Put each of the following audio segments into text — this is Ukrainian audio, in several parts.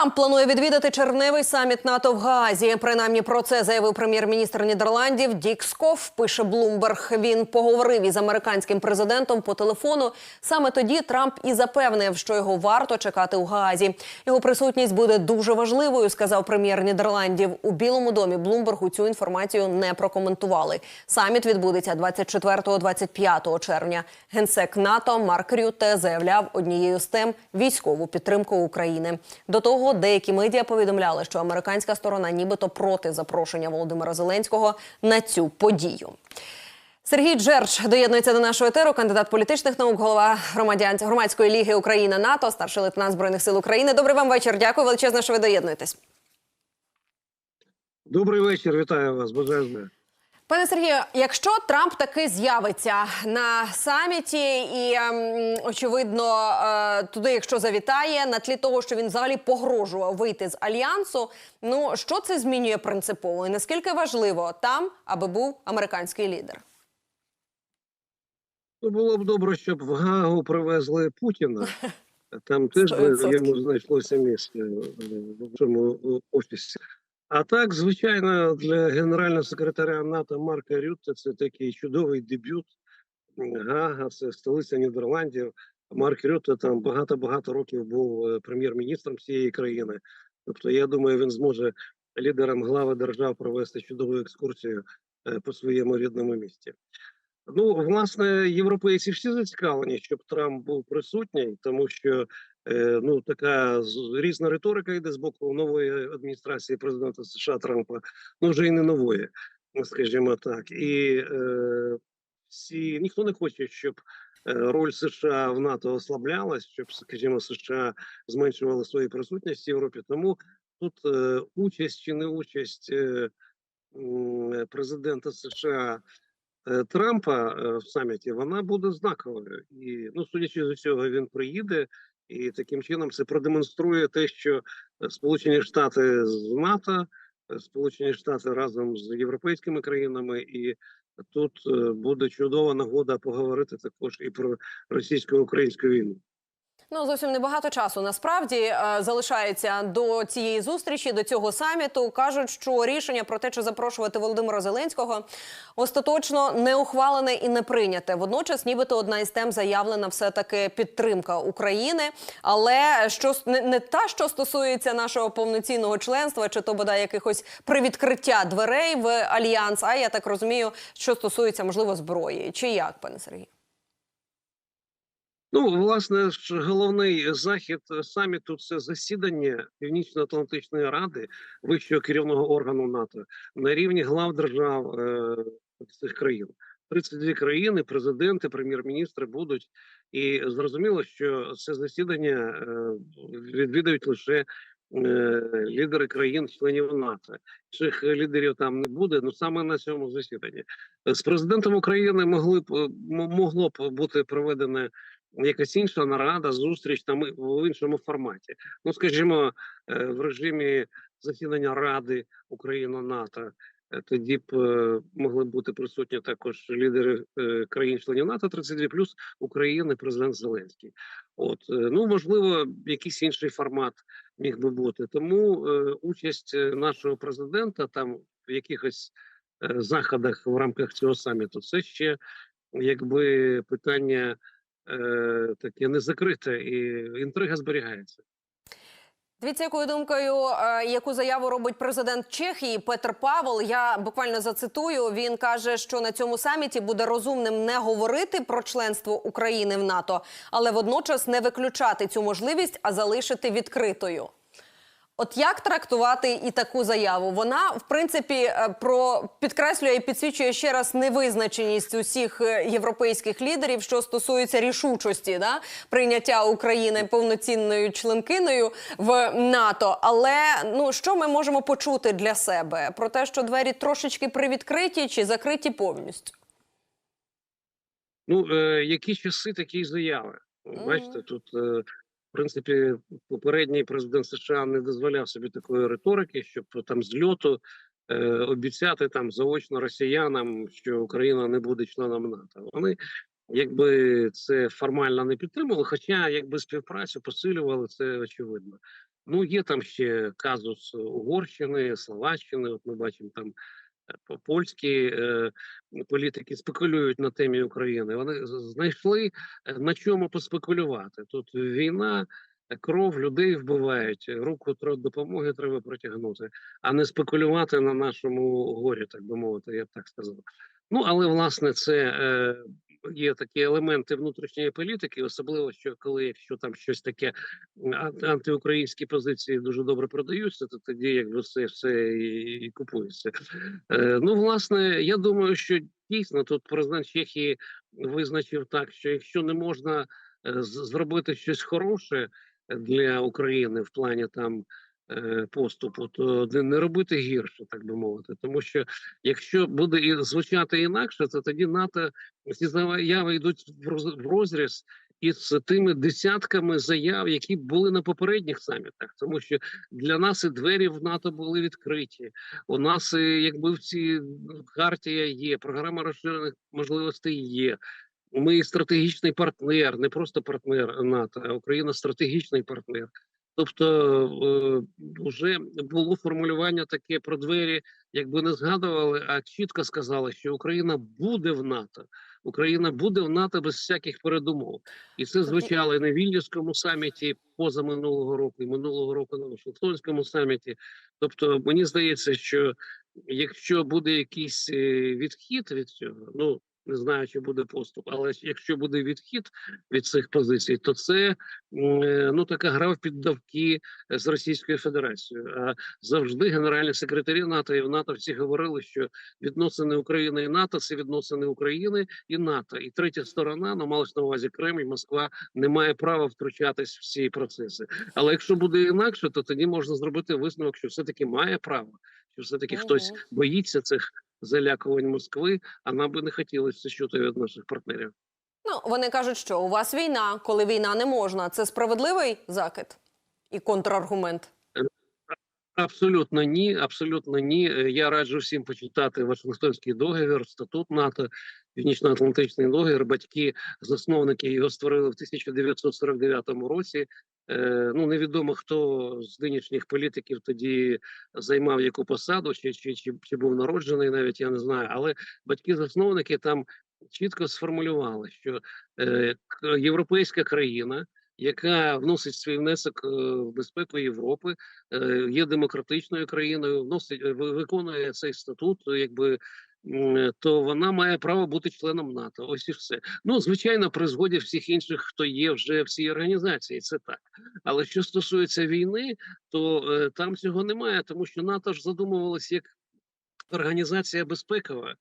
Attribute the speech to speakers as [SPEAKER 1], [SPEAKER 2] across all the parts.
[SPEAKER 1] Трамп планує відвідати червневий саміт НАТО в Гаазі. Принаймні про це заявив прем'єр-міністр Нідерландів Дік Скоф. Пише Блумберг. Він поговорив із американським президентом по телефону. Саме тоді Трамп і запевнив, що його варто чекати у Гаазі. Його присутність буде дуже важливою, сказав прем'єр Нідерландів. У Білому домі Блумбергу цю інформацію не прокоментували. Саміт відбудеться 24-25 червня. Генсек НАТО Марк Рютте заявляв однією з тем військову підтримку України. До того деякі медіа повідомляли, що американська сторона нібито проти запрошення Володимира Зеленського на цю подію. Сергій Джерч доєднується до нашого етеру, кандидат політичних наук, голова громадян громадської ліги Україна НАТО, старший лейтенант збройних сил України. Добрий вам вечір. Дякую величезно, що ви доєднуєтесь.
[SPEAKER 2] Добрий вечір, вітаю вас, бажаю здоров'я.
[SPEAKER 1] Пане Сергію, якщо Трамп таки з'явиться на саміті і ем, очевидно е, туди, якщо завітає, на тлі того, що він взагалі погрожував вийти з альянсу, ну що це змінює принципово? І наскільки важливо там, аби був американський лідер?
[SPEAKER 2] Ну, було б добре, щоб в Гаагу привезли Путіна. Там теж
[SPEAKER 1] 100%.
[SPEAKER 2] йому знайшлося місце е, в цьому е, офісі. А так, звичайно, для генерального секретаря НАТО Марка Рютте це такий чудовий дебют. Гага, це столиця Нідерландів. Марк Рютте там багато-багато років був е, прем'єр-міністром цієї країни. Тобто, я думаю, він зможе лідерам глави держав провести чудову екскурсію е, по своєму рідному місті. Ну, власне, європейці всі зацікавлені, щоб Трамп був присутній, тому що е, ну така різна риторика йде з боку нової адміністрації президента США Трампа, ну вже і не нової, скажімо так. І е, всі ніхто не хоче, щоб е, роль США в НАТО ослаблялась, щоб, скажімо, США зменшували свою присутність в Європі. Тому тут е, участь чи не участь президента США Трампа е, в саміті вона буде знаковою. І ну, судячи з усього, він приїде, і таким чином це продемонструє те, що е, Сполучені Штати з НАТО, е, Сполучені Штати разом з європейськими країнами, і тут е, буде чудова нагода поговорити також і про російсько-українську війну.
[SPEAKER 1] Ну зовсім небагато часу насправді е, залишається до цієї зустрічі, до цього саміту. кажуть, що рішення про те, чи запрошувати Володимира Зеленського, остаточно не ухвалене і не прийняте. Водночас, нібито одна із тем заявлена все таки підтримка України, але що не, не та, що стосується нашого повноцінного членства, чи то бодай якихось привідкриття дверей в альянс. А я так розумію, що стосується можливо зброї. Чи як, пане Сергію?
[SPEAKER 2] Ну, власне, ж головний захід е, саміту це засідання Північно-Атлантичної ради, вищого керівного органу НАТО, на рівні глав держав е, цих країн. 32 країни, президенти, прем'єр-міністри будуть. І зрозуміло, що це засідання е, відвідають лише лідери країн-членів НАТО. Цих лідерів там не буде. Ну саме на цьому засіданні з президентом України могли б могло б бути проведене якась інша нарада, зустріч там в іншому форматі. Ну, скажімо, е, в режимі засідання Ради Україна НАТО. е, Тоді б е, могли бути присутні також лідери е, країн-членів НАТО 32 плюс України, президент Зеленський. От е, ну можливо, якийсь інший формат міг би бути. Тому е, участь е, нашого президента там в якихось е, заходах в рамках цього саміту, це ще якби питання е, таке не закрите, і інтрига зберігається.
[SPEAKER 1] Дивіться, якою думкою, е, яку заяву робить президент Чехії Петр Павел. Я буквально зацитую. Він каже, що на цьому саміті буде розумним не говорити про членство України в НАТО, але водночас не виключати цю можливість, а залишити відкритою. От як трактувати і таку заяву? Вона в принципі е, про підкреслює і підсвічує ще раз невизначеність усіх е, європейських лідерів, що стосується рішучості да, прийняття України повноцінною членкиною в НАТО. Але ну що ми можемо почути для себе про те, що двері трошечки привідкриті чи закриті повністю?
[SPEAKER 2] Ну е, які часи такі заяви? Бачите, тут е, принципі попередній президент США не дозволяв собі такої риторики, щоб там з льоту е, обіцяти там заочно росіянам, що Україна не буде членом НАТО. Вони якби це формально не підтримували, хоча якби співпрацю посилювали, це очевидно. Ну, є там ще казус Угорщини, Словаччини. От ми бачимо там польські е, політики спекулюють на темі України. Вони знайшли е, на чому поспекулювати. Тут війна, е, кров людей вбивають. Руку допомоги треба протягнути, а не спекулювати на нашому горі, так би мовити, я б так сказав. Ну але власне це е, є такі елементи внутрішньої політики, особливо що коли якщо там щось таке ан- антиукраїнські позиції дуже добре продаються, то тоді якби все, все і, і купується. Е, ну, власне, я думаю, що дійсно тут президент Чехії визначив так, що якщо не можна е, зробити щось хороше для України в плані там. Е, Поступу, то не- не робити гірше, так би мовити, тому що якщо буде і звучати інакше, то тоді НАТО ці заяви йдуть в роз- розріз із тими десятками заяв, які були на попередніх самітах, тому що для нас і двері в НАТО були відкриті. У нас якби в цій хартія є, програма розширених можливостей є. Ми стратегічний партнер, не просто партнер НАТО, а Україна стратегічний партнер. Тобто е, вже було формулювання таке про двері, якби не згадували, а чітко сказали, що Україна буде в НАТО. Україна буде в НАТО без всяких передумов, і це звучало і на Вільнюському саміті позаминулого року, і минулого року на Вашингтонському саміті. Тобто, мені здається, що якщо буде якийсь е, відхід від цього, ну не знаю, чи буде поступ, але якщо буде відхід від цих позицій, то це е, ну така гра в піддавки е, з Російською Федерацією. А завжди генеральні секретарі НАТО і в НАТО всі говорили, що відносини України і НАТО це відносини України і НАТО. І третя сторона, ну малось на увазі Кремль, Москва не має права втручатись в ці процеси. Але якщо буде інакше, то тоді можна зробити висновок, що все таки має право, що все таки хтось боїться цих залякувань Москви, а нам би не хотілося це чути від наших партнерів.
[SPEAKER 1] Ну, вони кажуть, що у вас війна, коли війна не можна. Це справедливий закид і контраргумент.
[SPEAKER 2] Абсолютно ні, абсолютно ні. Е, Я раджу всім почитати Вашингтонський договір, статут НАТО, Північно-Атлантичний договір. Батьки, засновники його створили в 1949 році. Е, ну невідомо хто з нинішніх політиків тоді займав яку посаду, чи, чи, чи, чи був народжений, навіть я не знаю. Але батьки-засновники там чітко сформулювали, що е, європейська країна. Яка вносить свій внесок е, в безпеку Європи, е, є демократичною країною, вносить ви- виконує цей статут, якби то вона має право бути членом НАТО. Ось і все. Ну звичайно, при згоді всіх інших, хто є вже в цій організації, це так. Але що стосується війни, то е, там цього немає, тому що НАТО ж задумувалось як організація безпекова.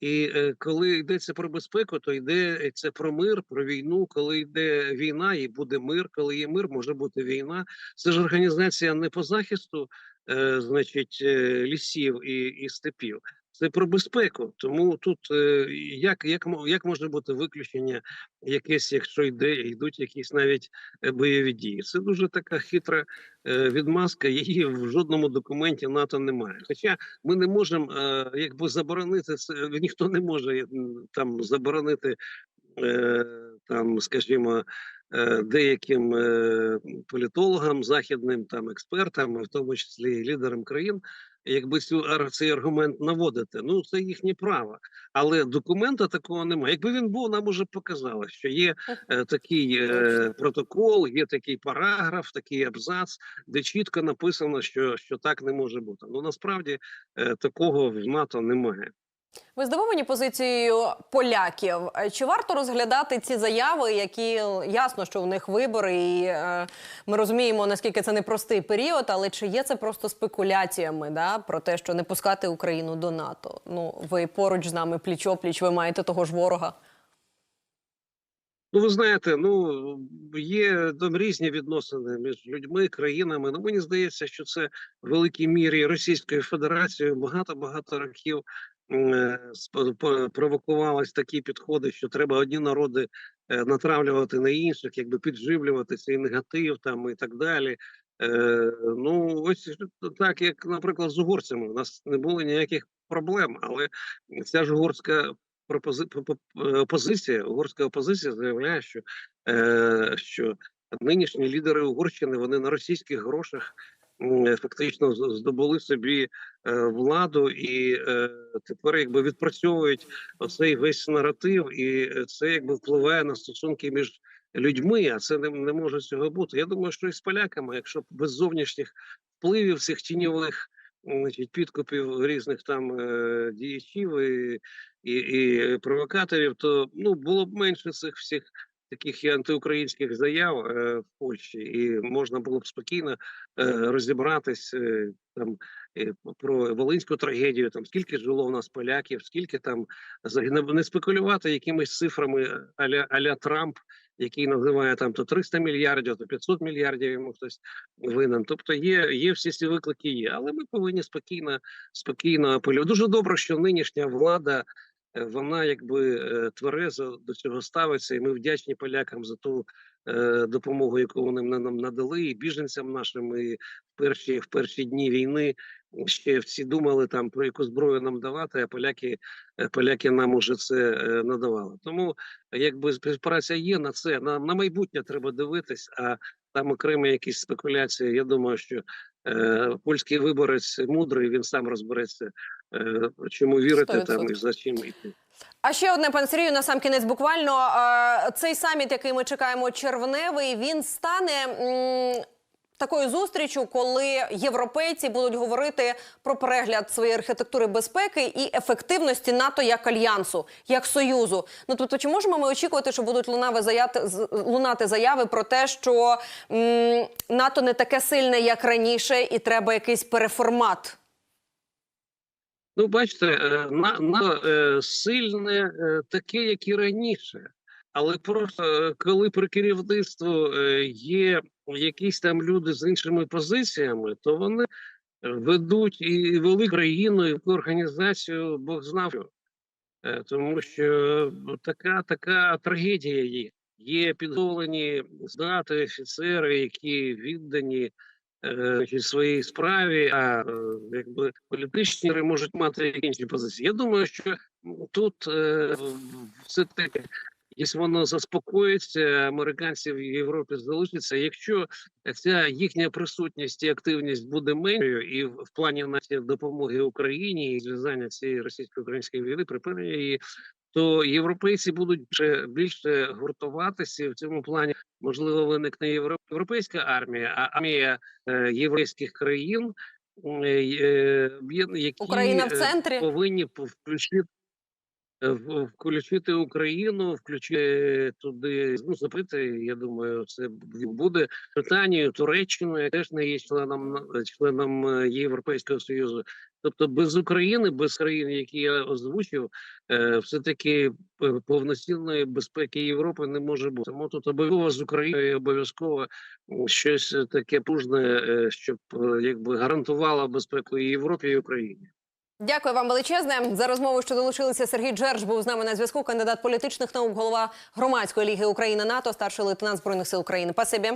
[SPEAKER 2] І е, коли йдеться про безпеку, то йде це про мир, про війну. Коли йде війна, і буде мир. Коли є мир, може бути війна. Це ж організація не по захисту, е, значить, е, лісів і, і степів. Це про безпеку. Тому тут е, як, як, як може бути виключення якесь, якщо йде, йдуть якісь навіть е, бойові дії? Це дуже така хитра е, відмазка. Її в жодному документі НАТО немає. Хоча ми не можемо якби заборонити це. Ніхто не може там заборонити там, скажімо, деяким е, політологам, західним там експертам, в тому числі і лідерам країн. Якби цю цей аргумент наводити, ну це їхнє право, але документа такого немає. Якби він був, нам уже показали, що є е, такий е, протокол, є такий параграф, такий абзац, де чітко написано, що, що так не може бути. Ну насправді е, такого в НАТО немає.
[SPEAKER 1] Ви здивовані позицією поляків? Е, Чи варто розглядати ці заяви, які ясно, що у них вибори, і е, ми розуміємо, наскільки це непростий період, але чи є це просто спекуляціями да, про те, що не пускати Україну до НАТО? Ну, ви поруч з нами пліч-опліч, ви маєте того ж ворога.
[SPEAKER 2] Ну, ви знаєте, ну є там різні відносини між людьми, країнами. Ну мені здається, що це в великій мірі Російською Федерацією багато багато років е, провокувались такі підходи, що треба одні народи е, натравлювати на інших, якби підживлювати цей негатив там і так далі. Е, ну ось так, як, наприклад, з угорцями, у нас не було ніяких проблем, але ця ж угорська опозиція, угорська опозиція заявляє, що, що нинішні лідери Угорщини вони на російських грошах фактично здобули собі е, владу і е, тепер якби відпрацьовують оцей весь наратив, і е, це якби впливає на стосунки між людьми, а це не, не може цього бути. Я думаю, що і з поляками, якщо без зовнішніх впливів цих тіньових значить, підкупів різних там е, діячів і, і, і провокаторів, то ну було б менше цих всіх таких і антиукраїнських заяв е, в Польщі, і можна було б спокійно е, розібратись е, там про волинську трагедію. Там скільки жило в нас поляків, скільки там не спекулювати якимись цифрами аля, аля Трамп, який називає там то 300 мільярдів, то 500 мільярдів йому хтось винен. Тобто є, є всі ці виклики, є, але ми повинні спокійно, спокійно апелювати. Дуже добре, що нинішня влада. Е, Вона якби е, тверезо до цього ставиться, і ми вдячні полякам за ту е, допомогу, яку вони нам надали, і біженцям нашим. І в перші в перші дні війни ще всі думали там про яку зброю нам давати, а поляки, поляки нам уже це надавали. Тому якби співпраця є на це. На, на майбутнє треба дивитись, а там окремі якісь спекуляції. Я думаю, що е, польський виборець мудрий, він сам розбереться, чому вірити там і за чим йти.
[SPEAKER 1] А ще одне, пан Сергію, на сам кінець буквально. е, Цей саміт, який ми чекаємо, червневий, він стане такою зустрічю, коли європейці будуть говорити про перегляд своєї архітектури безпеки і ефективності НАТО як альянсу, як союзу. Ну тобто, чи можемо ми очікувати, що будуть лунати заяви, лунати заяви про те, що м, НАТО не таке сильне, як раніше, і треба якийсь переформат?
[SPEAKER 2] Ну, бачите, е, на, на е, сильне е, таке, як і раніше. Але просто коли при керівництву є якісь там люди з іншими позиціями, то вони ведуть і вели країну, і організацію Бог знав. Тому що така така трагедія є. Є підготовлені здати офіцери, які віддані е, своїй справі, а е, якби політичні можуть мати інші позиції. Я думаю, що тут е, все таки. Якщо воно заспокоїться, американці в Європі залишаться. Якщо ця їхня присутність і активність буде меншою, і в в плані нашої допомоги Україні і зв'язання цієї російсько-української війни, припинення її, то європейці будуть більше, більше гуртуватися. І в цьому плані можливо виникне євро- європейська армія, а армія е, європейських країн, е, е, які
[SPEAKER 1] Україна в центрі?
[SPEAKER 2] повинні пов- включити. Включити Україну, включити туди ну запити. Я думаю, це буде Британію, Туреччину, яка теж не є членом членом Європейського союзу. Тобто без України, без країн, які я озвучив, е, все таки повноцінної безпеки Європи не може бути. Тому тут обов'язково з Україною обов'язково щось таке пужне, е, щоб е, якби гарантувало безпеку і Європі і Україні.
[SPEAKER 1] Дякую вам величезне за розмову, що долучилися. Сергій Джерж був з нами на зв'язку. Кандидат політичних наук, голова громадської ліги Україна НАТО, старший лейтенант збройних сил України. Пасибі.